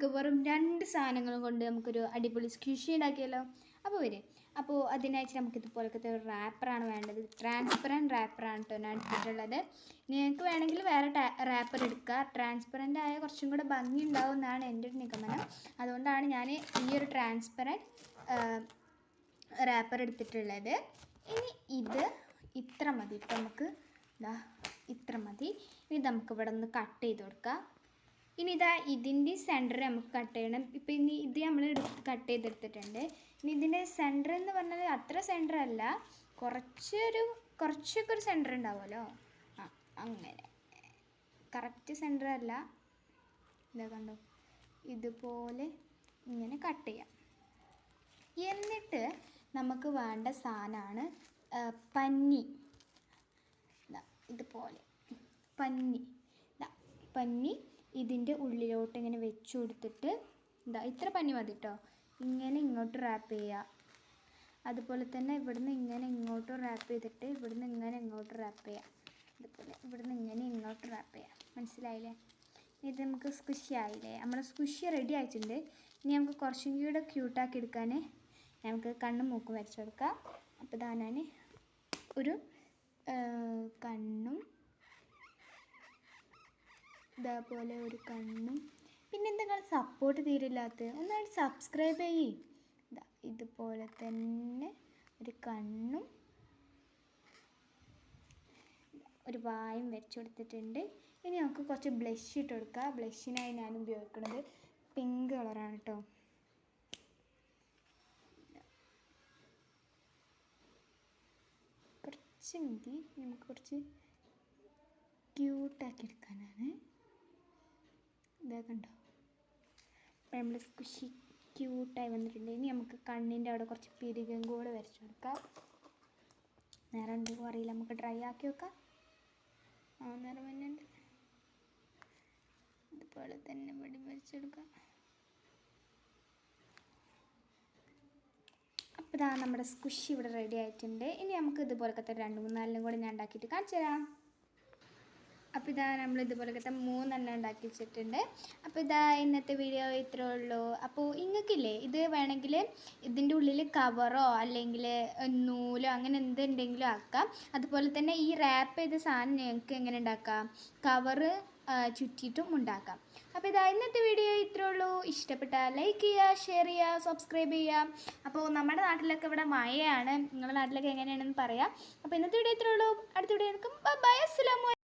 നമുക്ക് വെറും രണ്ട് സാധനങ്ങളും കൊണ്ട് നമുക്കൊരു അടിപൊളി സ്ക്യൂഷി ഉണ്ടാക്കിയല്ലോ. അപ്പോൾ വരെ. അപ്പോൾ അതിനായിട്ട് നമുക്ക് ഇതുപോലത്തെ ഒരു റാപ്പറാണ് വേണ്ടത്. ട്രാൻസ്പെറന്റ് റാപ്പറാണ് കേട്ടോ ഞാൻ എടുത്തിട്ടുള്ളത് നിങ്ങൾക്ക് വേണമെങ്കിൽ വേറെ റാപ്പർ എടുക്കുക ട്രാൻസ്പെറന്റ് ആയ കുറച്ചും കൂടെ ഭംഗി ഉണ്ടാവും എന്നാണ് എന്റെ ഒരു നിഗമനം. അതുകൊണ്ടാണ് ഞാൻ ഈ ഒരു ട്രാൻസ്പെറന്റ് റാപ്പർ എടുത്തിട്ടുള്ളത്. ഇനി ഇത് ഇത്ര മതി. ഇപ്പം നമുക്ക് ഇതാ ഇത്ര മതി. ഇനി നമുക്ക് ഇവിടെ ഒന്ന് കട്ട് ചെയ്ത് കൊടുക്കാം. ഇനി ഇതാ ഇതിന്റെ സെന്റർ നമുക്ക് കട്ട് ചെയ്യണം. ഇപ്പം ഇനി ഇത് നമ്മൾ കട്ട് ചെയ്തെടുത്തിട്ടുണ്ട്. ഇനി ഇതിന്റെ സെന്റർ എന്ന് പറഞ്ഞാൽ അത്ര സെന്റർ അല്ല. കുറച്ചൊരു കുറച്ചൊക്കെ ഒരു സെന്റർ ഉണ്ടാവുമല്ലോ? ആ അങ്ങനെ. കറക്റ്റ് സെന്റർ അല്ല. ഇതാ കണ്ടോ? ഇതുപോലെ ഇങ്ങനെ കട്ട് ചെയ്യാം. എന്നിട്ട് നമുക്ക് വേണ്ട സാധനമാണ് പന്നി. ഇതുപോലെ. പന്നി. പന്നി ഇതിന്റെ ഉള്ളിലോട്ട് ഇങ്ങനെ വെച്ച് കൊടുത്തിട്ട് എന്താ ഇത്ര പഞ്ഞി മതി കേട്ടോ ഇങ്ങനെ ഇങ്ങോട്ട് റാപ്പ് ചെയ്യുക അതുപോലെ തന്നെ ഇവിടുന്ന് ഇങ്ങനെ ഇങ്ങോട്ട് റാപ്പ് ചെയ്തിട്ട് ഇവിടുന്ന് ഇങ്ങനെ ഇങ്ങോട്ട് റാപ്പ് ചെയ്യുക അതുപോലെ ഇവിടുന്ന് ഇങ്ങനെ ഇങ്ങോട്ട് റാപ്പ് ചെയ്യുക മനസ്സിലായില്ലേ? ഇത് നമുക്ക് സ്കുഷി ആയില്ലേ? നമ്മുടെ സ്കുഷി റെഡി ആയിട്ടുണ്ട്. ഇനി നമുക്ക് കുറച്ചും കൂടെ ക്യൂട്ടാക്കി എടുക്കാൻ നമുക്ക് കണ്ണും മൂക്കും വരച്ചു കൊടുക്കാം. അപ്പോൾ ഇതാ ഒരു കണ്ണും ഇതേപോലെ ഒരു കണ്ണും. പിന്നെ നിങ്ങൾ സപ്പോർട്ട് തീരില്ലാത്ത ഒന്നായിട്ട് സബ്സ്ക്രൈബ് ചെയ്യേ. ഇതാ ഇതുപോലെ തന്നെ ഒരു കണ്ണും. ഒരു വായും വരച്ചു കൊടുത്തിട്ടുണ്ട്. ഇനി നമുക്ക് കുറച്ച് ബ്ലഷ് ഇട്ട് കൊടുക്കാം. ബ്ലഷിനായി ഞാൻ ഉപയോഗിക്കുന്നത് പിങ്ക് കളറാണ് കേട്ടോ കുറച്ച് മതി. നമുക്ക് കുറച്ച് ക്യൂട്ടാക്കി എടുക്കാനാണ്. ഇതാ കണ്ടോ? നമ്മൾ സ്കുഷി ക്യൂട്ടായി വന്നിട്ടുണ്ട്. ഇനി നമുക്ക് കണ്ണിന്റെ അവിടെ കുറച്ച് പിരികം കൂടെ വരച്ചു കൊടുക്കാം. നേരം എന്തോ അറിയില്ല. നമുക്ക് ഡ്രൈ ആക്കി വെക്കാം. ആ നേരം ഉണ്ട് ഇതുപോലെ തന്നെ ഇവിടെ വരച്ചെടുക്കാം അപ്പോൾ ഇതാ നമ്മുടെ സ്കുഷി ഇവിടെ റെഡി ആയിട്ടുണ്ട്. ഇനി നമുക്ക് ഇതുപോലത്തെ രണ്ട് മൂന്നാലിനും കൂടി ഞാൻ ഉണ്ടാക്കിയിട്ട് കാണിച്ചു തരാം. അപ്പോൾ ഇതാ നമ്മൾ ഇതുപോലത്തെ മൂന്നെണ്ണം ഉണ്ടാക്കി വെച്ചിട്ടുണ്ട്. അപ്പോൾ ഇതാ ഇന്നത്തെ വീഡിയോ ഇത്രേ ഉള്ളൂ. അപ്പോൾ ഇങ്ങക്കില്ലേ ഇത് വേണമെങ്കിൽ ഇതിന്റെ ഉള്ളിൽ കവറോ അല്ലെങ്കിൽ നൂലോ അങ്ങനെ എന്തുണ്ടെങ്കിലും ആക്കാം. അതുപോലെ തന്നെ ഈ റാപ്പ് ചെയ്ത സാധനം ഞങ്ങൾക്ക് എങ്ങനെ ഉണ്ടാക്കാം? കവറ് ചുറ്റിയിട്ടും ഉണ്ടാക്കാം. അപ്പോൾ ഇതാ ഇന്നത്തെ വീഡിയോ ഇത്രേ ഉള്ളൂ. ഇഷ്ടപ്പെട്ടാൽ ലൈക്ക് ചെയ്യുക ഷെയർ ചെയ്യുക സബ്സ്ക്രൈബ് ചെയ്യുക അപ്പോൾ നമ്മുടെ നാട്ടിലൊക്കെ ഇവിടെ മഴയാണ്. നിങ്ങളുടെ നാട്ടിലൊക്കെ എങ്ങനെയാണെന്ന് പറയാം. അപ്പോൾ ഇന്നത്തെ വീഡിയോ ഇത്രേ ഉള്ളൂ. അടുത്ത വീഡിയോ ബൈ അസ്സലാമു